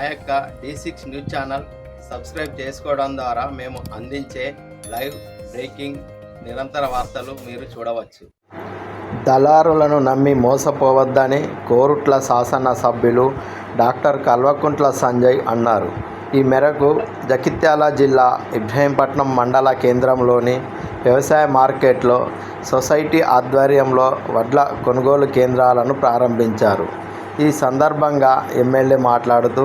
మా యొక్క D six news channel subscribe చేసుకోవడం ద్వారా మేము అందించే లైవ్ బ్రేకింగ్ నిరంతర వార్తలు మీరు చూడవచ్చు. దళారులను నమ్మి మోసపోవద్దని కోరుట్ల శాసన సభ్యులు డాక్టర్ కల్వకుంట్ల సంజయ్ అన్నారు. ఈ మేరకు జగిత్యాల జిల్లా ఇబ్రహీంపట్నం మండల కేంద్రంలోని వ్యవసాయ మార్కెట్లో సొసైటీ ఆధ్వర్యంలో వడ్ల కొనుగోలు కేంద్రాలను ప్రారంభించారు. ఈ సందర్భంగా ఎమ్మెల్యే మాట్లాడుతూ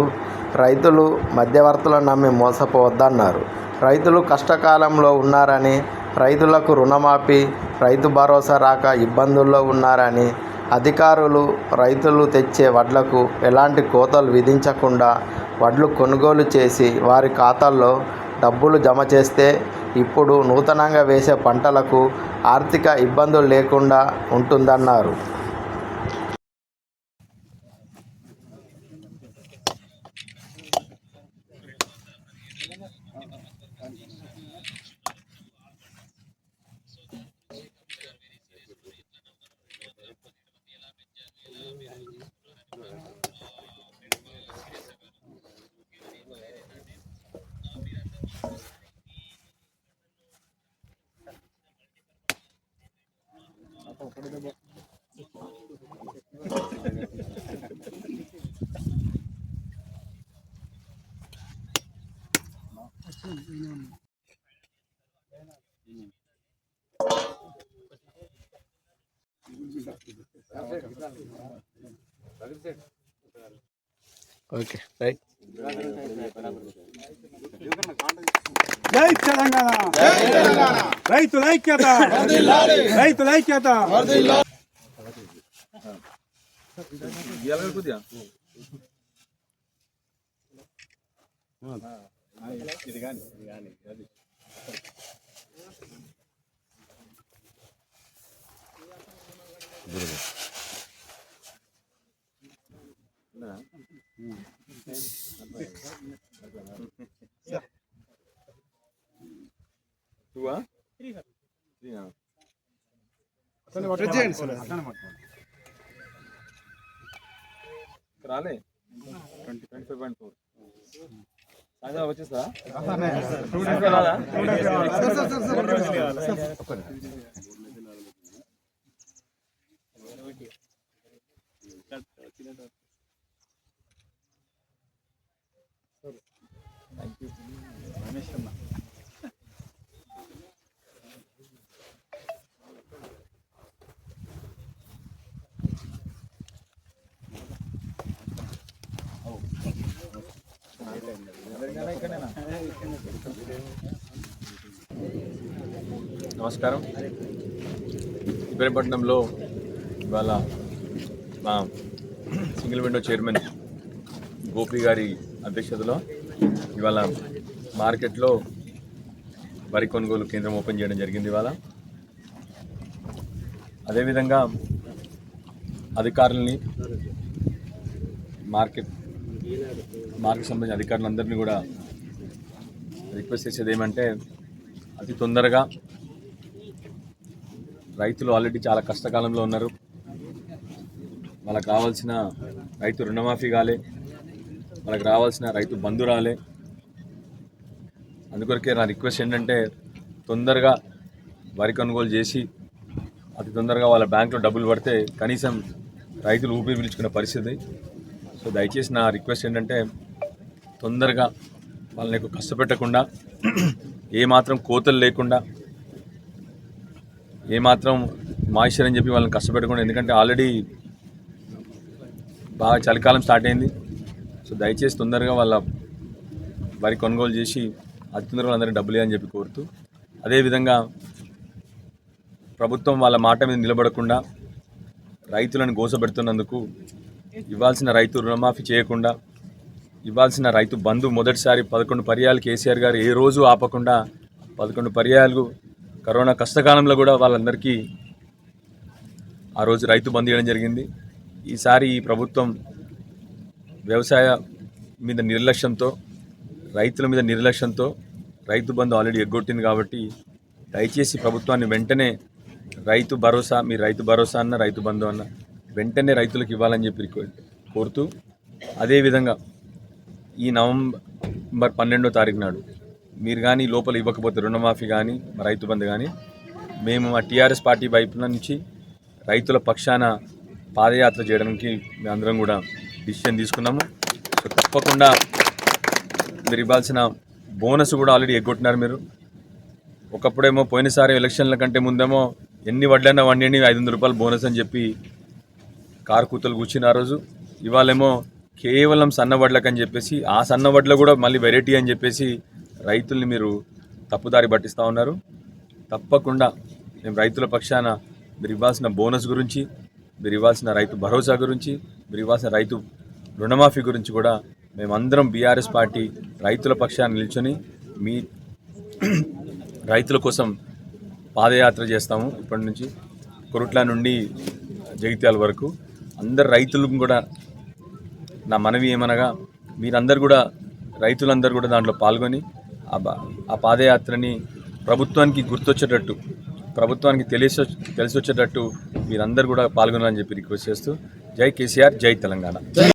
రైతులు మధ్యవర్తులను నమ్మి మోసపోవద్దన్నారు. రైతులు కష్టకాలంలో ఉన్నారని రైతులకు రుణమాఫీ రైతు భరోసా రాక ఇబ్బందుల్లో ఉన్నారని అధికారులు రైతులు తెచ్చే వడ్లకు ఎలాంటి కోతలు విధించకుండా వడ్లు కొనుగోలు చేసి వారి ఖాతాల్లో డబ్బులు జమ చేస్తే ఇప్పుడు నూతనంగా వేసే పంటలకు ఆర్థిక ఇబ్బందులు లేకుండా ఉంటుందన్నారు. これでも。Gracias. ఓకే రైట్ జై తెలంగాణ రైతుల ఐక్యత రైతుల ఐక్యత రాలే twenty twenty five point four. అదే వచ్చేస్తా? నమస్కారం. ఇబ్రహీంపట్నంలో ఇవాళ మా సింగిల్ విండో చైర్మన్ గోపి గారి అధ్యక్షతలో ఇవాళ మార్కెట్లో వరి కొనుగోలు కేంద్రం ఓపెన్ చేయడం జరిగింది ఇవాళ. అదేవిధంగా అధికారుల్ని మార్కెట్ మార్కెట్ సంబంధించిన అధికారులందరినీ కూడా రిక్వెస్ట్ చేసేది ఏమంటే అతి తొందరగా రైతులు ఆల్రెడీ చాలా కష్టకాలంలో ఉన్నారు. వాళ్ళకి రావాల్సిన రైతు రుణమాఫీ కాలే వాళ్ళకి రావాల్సిన రైతు బంధు రాలే. అందుకొరకే నా రిక్వెస్ట్ ఏంటంటే తొందరగా వరి కొనుగోలు చేసి అతి తొందరగా వాళ్ళ బ్యాంకులో డబ్బులు పడితే కనీసం రైతులు ఊపిరి పీల్చుకునే పరిస్థితి. సో దయచేసి నా రిక్వెస్ట్ ఏంటంటే తొందరగా వాళ్ళని ఎక్కువ కష్టపెట్టకుండా ఏమాత్రం కోతలు లేకుండా ఏమాత్రం మాయిశ్చర్ అని చెప్పి వాళ్ళని కష్టపెట్టకుండా ఎందుకంటే ఆల్రెడీ బాగా చలికాలం స్టార్ట్ అయింది. సో దయచేసి తొందరగా వాళ్ళ వరి కొనుగోలు చేసి అతి తొందరగా అందరికీ డబ్బులు అని చెప్పి కోరుతూ అదేవిధంగా ప్రభుత్వం వాళ్ళ మాట మీద నిలబడకుండా రైతులను గోసపెడుతున్నందుకు ఇవ్వాల్సిన రైతు రుణమాఫీ చేయకుండా ఇవ్వాల్సిన రైతు బంధు మొదటిసారి పదకొండు పర్యాలు కేసీఆర్ గారు ఏ రోజు ఆపకుండా పదకొండు పర్యాలు కరోనా కష్టకాలంలో కూడా వాళ్ళందరికీ ఆ రోజు రైతు బంధు ఇవ్వడం జరిగింది. ఈసారి ఈ ప్రభుత్వం వ్యవసాయ మీద నిర్లక్ష్యంతో రైతుల మీద నిర్లక్ష్యంతో రైతు బంధు ఆల్రెడీ ఎగ్గొట్టింది కాబట్టి దయచేసి ప్రభుత్వాన్ని వెంటనే రైతు భరోసా మీ రైతు భరోసా అన్న రైతు బంధు అన్న వెంటనే రైతులకు ఇవ్వాలని చెప్పి కోరుతూ అదేవిధంగా ఈ నవంబర్ పన్నెండో తారీఖు నాడు మీరు కానీ లోపల ఇవ్వకపోతే రుణమాఫీ కానీ రైతు బంధు కానీ మేము మా టీఆర్ఎస్ పార్టీ వైపు నుంచి రైతుల పక్షాన పాదయాత్ర చేయడానికి అందరం కూడా డిసిషన్ తీసుకున్నాము. సో తప్పకుండా మీరు ఇవ్వాల్సిన బోనస్ కూడా ఆల్రెడీ ఎగ్గొట్టినారు మీరు. ఒకప్పుడేమో పోయినసారి ఎలక్షన్ల కంటే ముందేమో ఎన్ని వడ్లైనా వండి ఐదు వందల రూపాయలు బోనస్ అని చెప్పి కారు కూతలు కూర్చుని ఆ రోజు. ఇవాళేమో కేవలం సన్న వడ్లకని చెప్పేసి ఆ సన్న కూడా మళ్ళీ వెరైటీ అని చెప్పేసి రైతుల్ని మీరు తప్పుదారి పట్టిస్తూ ఉన్నారు. తప్పకుండా మేము రైతుల పక్షాన మీరు ఇవ్వాల్సిన బోనస్ గురించి మీరు ఇవ్వాల్సిన రైతు భరోసా గురించి మీరు ఇవ్వాల్సిన రైతు రుణమాఫీ గురించి కూడా మేమందరం బీఆర్ఎస్ పార్టీ రైతుల పక్షాన నిల్చొని మీ రైతుల కోసం పాదయాత్ర చేస్తాము ఇప్పటి నుంచి. కొరుట్ల నుండి జగిత్యాల వరకు. అందరు రైతులకు కూడా నా మనవి ఏమనగా మీరందరూ కూడా రైతులందరూ కూడా దాంట్లో పాల్గొని ఆ ఆ పాదయాత్రని ప్రభుత్వానికి గుర్తొచ్చేటట్టు ప్రభుత్వానికి తెలిసి తెలిసి వచ్చేటట్టు మీరందరూ కూడా పాల్గొనాలని చెప్పి రిక్వెస్ట్ చేస్తూ జై కేసీఆర్ జై తెలంగాణ.